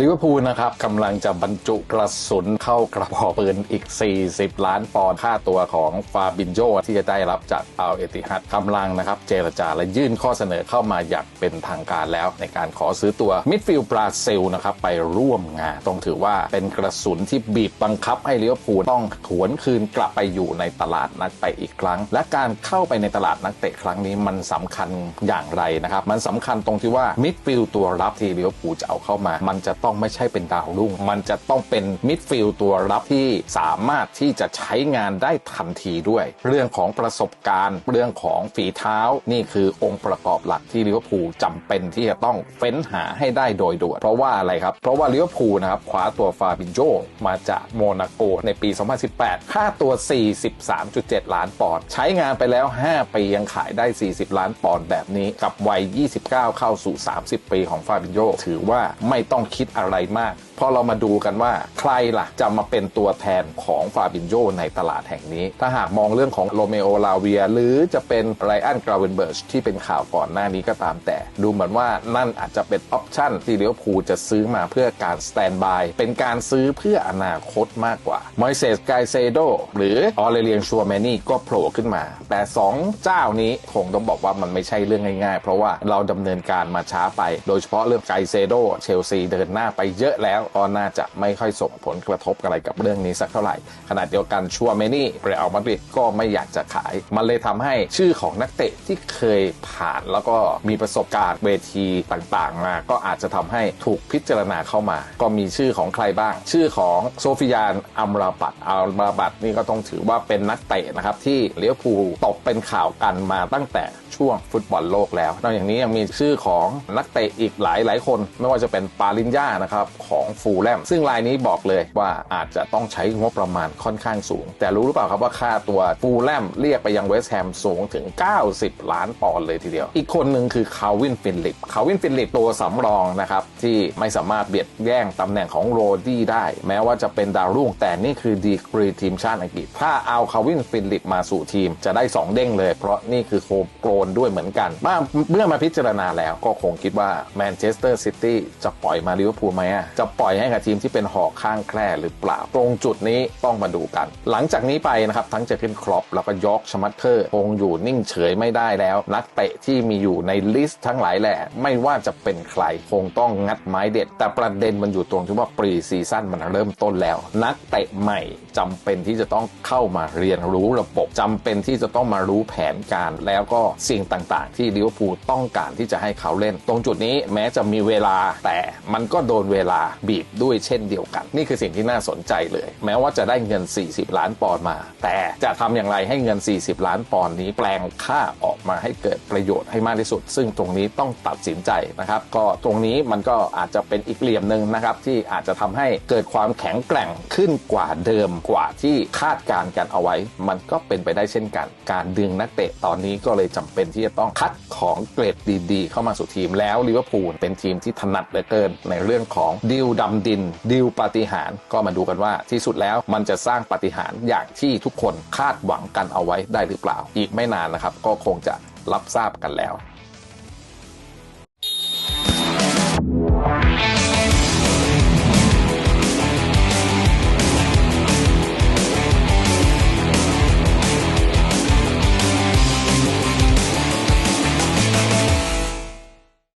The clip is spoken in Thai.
ลิเวอร์พูลนะครับกำลังจะบรรจุกระสุนเข้ากระบอกปืนอีก 40 ล้านปอนด์ค่าตัวของฟาบินโจที่จะได้รับจากอัลเอติฮัดกำลังนะครับเจรจาและยื่นข้อเสนอเข้ามาอย่างเป็นทางการแล้ว ในการขอซื้อตัวมิดฟิลด์บราซิลนะครับไปร่วมงานต้องถือว่าเป็นกระสุนที่บีบบังคับให้ลิเวอร์พูลต้องถวนคืนกลับไปอยู่ในตลาดนักเตะอีกครั้ง และการเข้าไปในตลาดนักเตะครั้งนี้มันสำคัญอย่างไรนะครับมันสำคัญตรงที่ว่ามิดฟิลด์ตัวรับที่ลิเวอร์พูลจะเอาเข้ามา มันจะต้องไม่ใช่เป็นดาวรุ่ง มันจะต้องเป็นมิดฟิลด์ตัวรับที่สามารถที่จะใช้งานได้ทันทีด้วย เรื่องของประสบการณ์ เรื่องของฝีเท้านี่คือองค์ประกอบหลักที่ลิเวอร์พูลจำเป็นที่จะต้องเฟ้นหาให้ได้โดยด่วนเพราะว่าอะไรครับ เพราะว่าลิเวอร์พูลนะครับคว้าตัวฟาบินโจมาจากโมนาโกในปี 2018 ค่าตัว 43.7 ล้านปอนด์ใช้งานไปแล้ว 5 ปียังขายได้ 40 ล้านปอนด์แบบนี้กับวัย 29 เข้าสู่ 30 ปีของฟาบินโจถือว่าไม่ต้องคิดอะไรมาก พอเรามาดูกันว่าใครล่ะจะมาเป็นตัวแทนของฟาบินโยในตลาดแห่งนี้ ถ้าหากมองเรื่องของโรเมโอลาเวีย หรือจะเป็นไรอันกราเวนเบิร์ชที่เป็นข่าวก่อนหน้านี้ก็ตามแต่ ดูเหมือนว่านั่นอาจจะเป็นออปชั่นที่เลี้ยวภูจะซื้อมาเพื่อการสแตนบายเป็นการซื้อเพื่ออนาคตมากกว่ามอยเซสไกเซโดหรือออเรเลียนชัวแมนี่ก็โผล่ขึ้นมา แต่ 2 เจ้านี้คงต้องบอกว่ามันไม่ใช่เรื่องง่ายๆ เพราะว่าเราดำเนินการมาช้าไป โดยเฉพาะเรื่องไกเซโดเชลซีเดินหน้าไปเยอะแล้วก็น่าจะไม่ค่อยส่งผลกระทบอะไรกับเรื่องนี้สักเท่าไหร่ ขณะเดียวกันชัวเมนี่เรอัลมาดริดก็ไม่อยากจะขาย มันเลยทำให้ชื่อของนักเตะที่เคยผ่านแล้วก็มีประสบการณ์เวทีต่างๆมา ก็อาจจะทำให้ถูกพิจารณาเข้ามา ก็มีชื่อของใครบ้าง ชื่อของโซฟิยานอัมราบัตอัมราบัตนี่ก็ต้องถือว่าเป็นนักเตะนะครับที่เลี้ยวภูตกเป็นข่าวกันมาตั้งแต่ช่วงฟุตบอลโลกแล้วนอกจากนี้ยังมีชื่อของนักเตะอีกหลายหลายคน ไม่ว่าจะเป็นปาลินญานะครับของฟูลแลมซึ่งรายนี้บอกเลยว่าอาจจะต้องใช้งบประมาณค่อนข้างสูง แต่รู้หรือเปล่าครับว่าค่าตัวฟูลแลมเรียกไปยังเวสต์แฮมสูงถึง 90 ล้านปอนด์เลยทีเดียว อีกคนหนึ่งคือคาวินฟินลิปคาวินฟินลิปตัวสำรองนะครับที่ไม่สามารถเบียดแย่งตำแหน่งของโรดี้ได้ แม้ว่าจะเป็นดาวรุ่งแต่นี่คือดีกรีทีมชาติอังกฤษ ถ้าเอาคาวินฟินลิปมาสู่ทีมจะได้ 2 เด้งเลย เพราะนี่คือโคโกลนด้วยเหมือนกันเมื่อมาพิจารณาแล้วก็คงคิดว่าแมนเชสเตอร์ซิตี้จะปล่อยมาลิเวอร์พูลไหมจะปล่อยให้กับทีมที่เป็นหอกข้างแคร่หรือเปล่า ตรงจุดนี้ต้องมาดูกัน หลังจากนี้ไปนะครับทั้งเจอร์เกนครอปแล้วก็ยอร์กชมัตเตอร์คงอยู่นิ่งเฉยไม่ได้แล้ว นักเตะที่มีอยู่ในลิสต์ทั้งหลายแหละ ไม่ว่าจะเป็นใครคงต้องงัดไม้เด็ด แต่ประเด็นมันอยู่ตรงที่ว่าปรีซีซั่นมันเริ่มต้นแล้ว นักเตะใหม่จำเป็นที่จะต้องเข้ามาเรียนรู้ระบบจำเป็นที่จะต้องมารู้แผนการแล้วก็สิ่งต่างๆ ที่ลิเวอร์พูลต้องการที่จะให้เขาเล่น ตรงจุดนี้แม้จะมีเวลาแต่มันก็โดนเวลาบีบด้วยเช่นเดียวกัน นี่คือสิ่งที่น่าสนใจเลย แม้ว่าจะได้เงิน 40 ล้านปอนด์มา แต่จะทำอย่างไรให้เงิน 40 ล้านปอนด์นี้แปลงค่าออกมาให้เกิดประโยชน์ให้มากที่สุด ซึ่งตรงนี้ต้องตัดสินใจนะครับ ก็ตรงนี้มันก็อาจจะเป็นอีกเหลี่ยมหนึ่งนะครับ ที่อาจจะทำให้เกิดความแข็งแกร่งขึ้นกว่าเดิมกว่าที่คาดการณ์กันเอาไว้ มันก็เป็นไปได้เช่นกัน การดึงนักเตะตอนนี้ก็เลยจำเป็นที่จะต้องคัดของเกรดดี ๆ เข้ามาสู่ทีมแล้วลิเวอร์พูลเป็นทีมที่ถนัดเหลือเกินในเรื่องของดิวดำดินดิวปาฏิหารก็มาดูกันว่าที่สุดแล้วมันจะสร้างปาฏิหารอย่างที่ทุกคนคาดหวังกันเอาไว้ได้หรือเปล่า อีกไม่นานนะครับ ก็คงจะรับทราบกันแล้ว